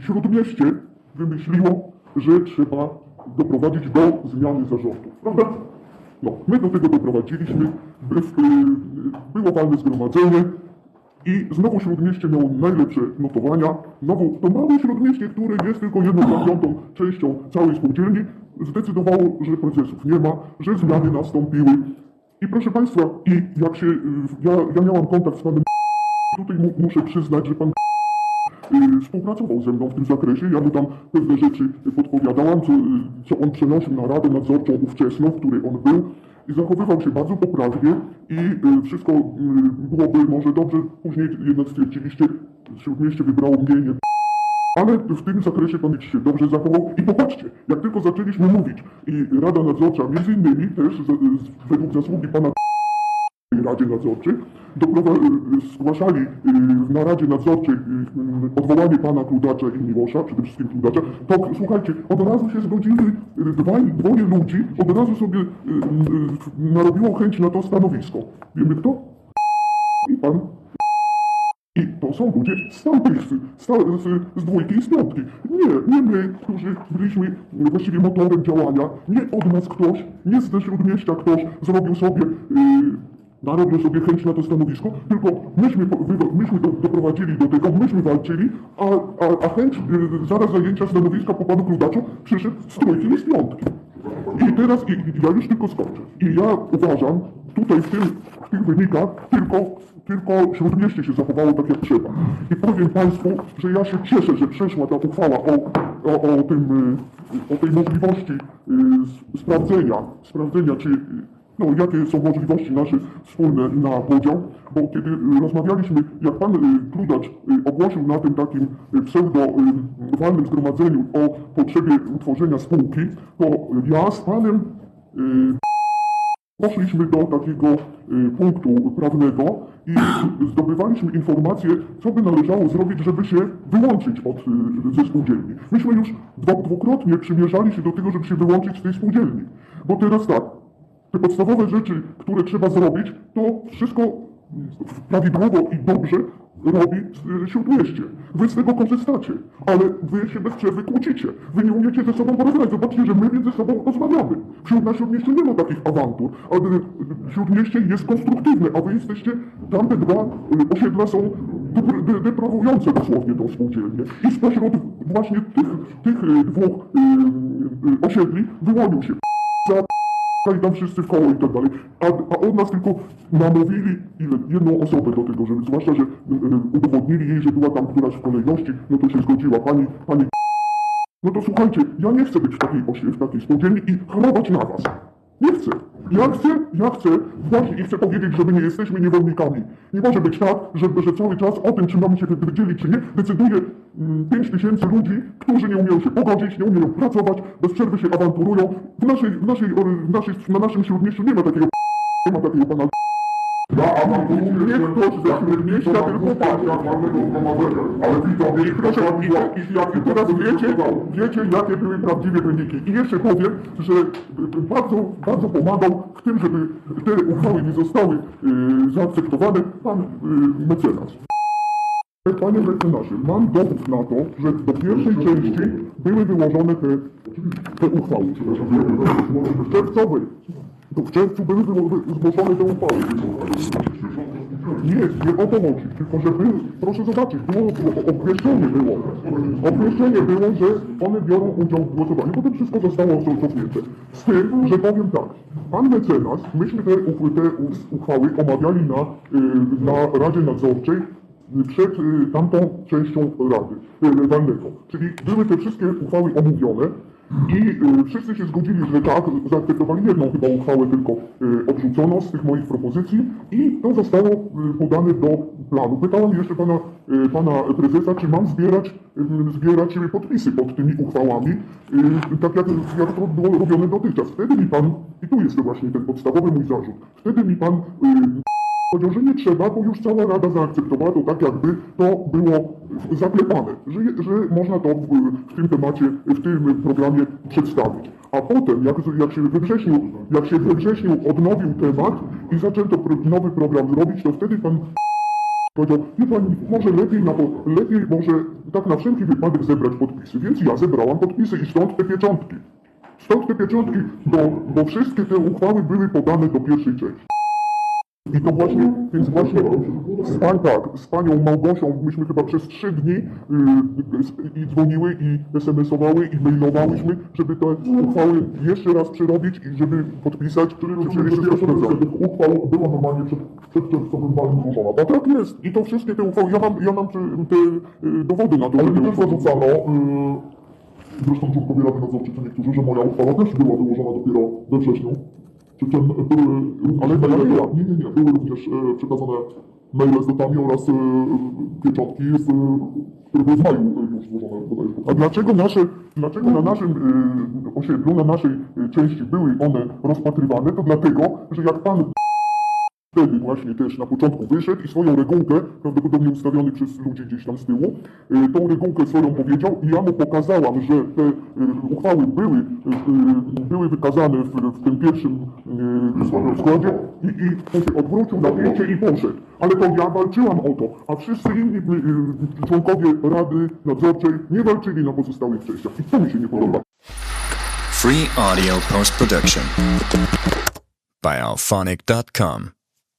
Śródmieście wymyśliło, że trzeba doprowadzić do zmiany zarządu, prawda? No, my do tego doprowadziliśmy, y, było walne zgromadzenie i znowu Śródmieście miało najlepsze notowania. Znowu to małe Śródmieście, które jest tylko jedną piątą częścią całej spółdzielni, zdecydowało, że procesów nie ma, że zmiany nastąpiły. I proszę Państwa, i jak się, y, ja, ja miałam kontakt z Panem Tutaj mu, muszę przyznać, że pan współpracował ze mną w tym zakresie. Ja mu tam pewne rzeczy podpowiadałam, co, co on przenosił na Radę Nadzorczą ówczesną, w której on był. I zachowywał się bardzo poprawnie i y, wszystko byłoby może dobrze. Później jednak stwierdziliście, Śródmieście wybrało mnie, nie ale w tym zakresie pan się dobrze zachował i popatrzcie, jak tylko zaczęliśmy mówić i Rada Nadzorcza między innymi też według zasługi pana Radzie Nadzorczej doprowa- y, zgłaszali y, na Radzie Nadzorczej y, odwołanie pana Kludacza i Miłosza, przede wszystkim Kludacza, to słuchajcie, od razu się zgodzili y, dwaj, dwoje ludzi, od razu sobie y, y, narobiło chęć na to stanowisko. Wiemy kto? I pan i to są ludzie z tamtych, z, z, z dwójki i z piątki. Nie, nie my, którzy byliśmy właściwie motorem działania. Nie od nas ktoś, nie ze śródmieścia ktoś zrobił sobie, yy, narobił sobie chęć na to stanowisko, tylko myśmy, myśmy do, doprowadzili do tego, myśmy walczyli, a, a, a chęć yy, zaraz zajęcia stanowiska po panu Kludaczu przyszedł z trójki i z piątki. I teraz i, ja już tylko skończę. I ja uważam, tutaj w, tym, w tych wynikach tylko, tylko Śródmieście się zachowało tak jak trzeba. I powiem Państwu, że ja się cieszę, że przeszła ta uchwała o, o, o, tym, y, o tej możliwości y, sprawdzenia, sprawdzenia czy y, no, jakie są możliwości nasze wspólne na podział, bo kiedy y, rozmawialiśmy, jak pan y, Kludacz y, ogłosił na tym takim y, pseudo-walnym zgromadzeniu o potrzebie utworzenia spółki, to ja z panem y, Poszliśmy do takiego y, punktu prawnego i zdobywaliśmy informacje, co by należało zrobić, żeby się wyłączyć od, y, ze spółdzielni. Myśmy już dwu- dwukrotnie przymierzali się do tego, żeby się wyłączyć z tej spółdzielni. Bo teraz tak, te podstawowe rzeczy, które trzeba zrobić, to wszystko prawidłowo i dobrze robi Śródmieście. Wy z tego korzystacie, ale wy się bez przerwy kłócicie. Wy nie umiecie ze sobą porozmawiać. Zobaczcie, że my między sobą rozmawiamy. Wśród na Śródmieściu nie ma takich awantur, a Śródmieście jest konstruktywne, a wy jesteście, tamte dwa osiedla są depr- de- deprawujące dosłownie tą spółdzielnię. I spośród właśnie tych, tych y, dwóch y, y, osiedli wyłonił się za i tam wszyscy w koło i tak dalej. A, a od nas tylko namówili jedną osobę do tego, żeby, zwłaszcza, że y, y, udowodnili jej, że była tam któraś w kolejności, no to się zgodziła. Pani, pani no to słuchajcie, ja nie chcę być w takiej osie, w takiej spółdzielni i chorować na was. Nie chcę. Ja chcę, ja chcę właśnie i chcę powiedzieć, że my nie jesteśmy niewolnikami. Nie może być tak, że, że cały czas o tym, czy mamy się wydzielić, czy nie, decyduje mm, 5 tysięcy ludzi, którzy nie umieją się pogodzić, nie umieją pracować, bez przerwy się awanturują. W naszej, w naszej, w naszej, na naszym śródmieściu nie ma takiego nie ma takiego pana Ja awanturuję Nie ktoś ze śródmieścia, tylko pan. Ale widzowie, I proszę, i, i, i teraz wiecie, wiecie, jakie były prawdziwe wyniki. I jeszcze powiem, że y, bardzo, bardzo pomagał w tym, żeby te uchwały nie zostały y, zaakceptowane pan y, mecenas. Panie mecenasie, mam dowód na to, że do pierwszej części były wyłożone te, te uchwały. W czerwcowej. To w czerwcu były zgłoszone te uchwały. Nie, nie o to chodzi, tylko że był, proszę zobaczyć, było, obwieszczenie było. Obwieszczenie było, że one biorą udział w głosowaniu. Potem wszystko zostało cofnięte. Z tym, że powiem tak, pan mecenas, myśmy te, te uchwały omawiali na, y, na Radzie Nadzorczej y, przed y, tamtą częścią Rady Walnego. Czyli były te wszystkie uchwały omówione i y, wszyscy się zgodzili, że tak, zaakceptowali jedną chyba uchwałę tylko y, odrzucono z tych moich propozycji i to zostało y, podane do planu. Pytałem jeszcze pana, pana prezesa, czy mam zbierać, zbierać podpisy pod tymi uchwałami, tak jak, jak to było robione dotychczas. Wtedy mi pan, i tu jest właśnie ten podstawowy mój zarzut, wtedy mi pan Powiedział, że nie trzeba, bo już cała Rada zaakceptowała to tak, jakby to było zaklepane, że, że można to w, w tym temacie, w tym programie przedstawić. A potem, jak, jak, się we wrześniu, jak się we wrześniu odnowił temat i zaczęto nowy program zrobić, to wtedy pan Powiedział, wie pani, może lepiej, na, lepiej może tak na wszelki wypadek zebrać podpisy. Więc ja zebrałam podpisy i stąd te pieczątki. Stąd te pieczątki, bo, bo wszystkie te uchwały były podane do pierwszej części. I to właśnie, więc właśnie z, pań, tak, z panią Małgosią myśmy chyba przez trzy dni y, y, i dzwoniły i SMS-owały i mailowałyśmy, żeby te uchwały jeszcze raz przerobić i żeby podpisać, czy, czy sprawdzone. Uchwał była normalnie przed, przed czerwcowym walem złożona, tak? Tak jest. I to wszystkie te uchwały, ja mam, ja mam te, te y, dowody na to, Ale że też zarzucano, yy, zresztą członkowie Rady Nadzorczej, czy niektórzy, że moja uchwała też była wyłożona dopiero we wrześniu. Przy czym były Ale nie nie, nie, były również e, przekazane maile z datami oraz e, pieczątki, z, które były w maju e, już złożone bodajże. A dlaczego nasze, dlaczego na naszym osiedlu, na naszej części były one rozpatrywane? To dlatego, że jak pan wtedy właśnie też na początku wyszedł i swoją regułkę, prawdopodobnie ustawiony przez ludzi gdzieś tam z tyłu, y, tą regułkę swoją powiedział i ja mu pokazałam, że te y, uchwały były, y, były wykazane w, w tym pierwszym składzie i, i on się odwrócił na zdjęcie i poszedł. Ale to ja walczyłam o to, a wszyscy inni członkowie Rady Nadzorczej nie walczyli na pozostałych częściach. I to mi się nie podoba. Free audio post production by alphonic.com.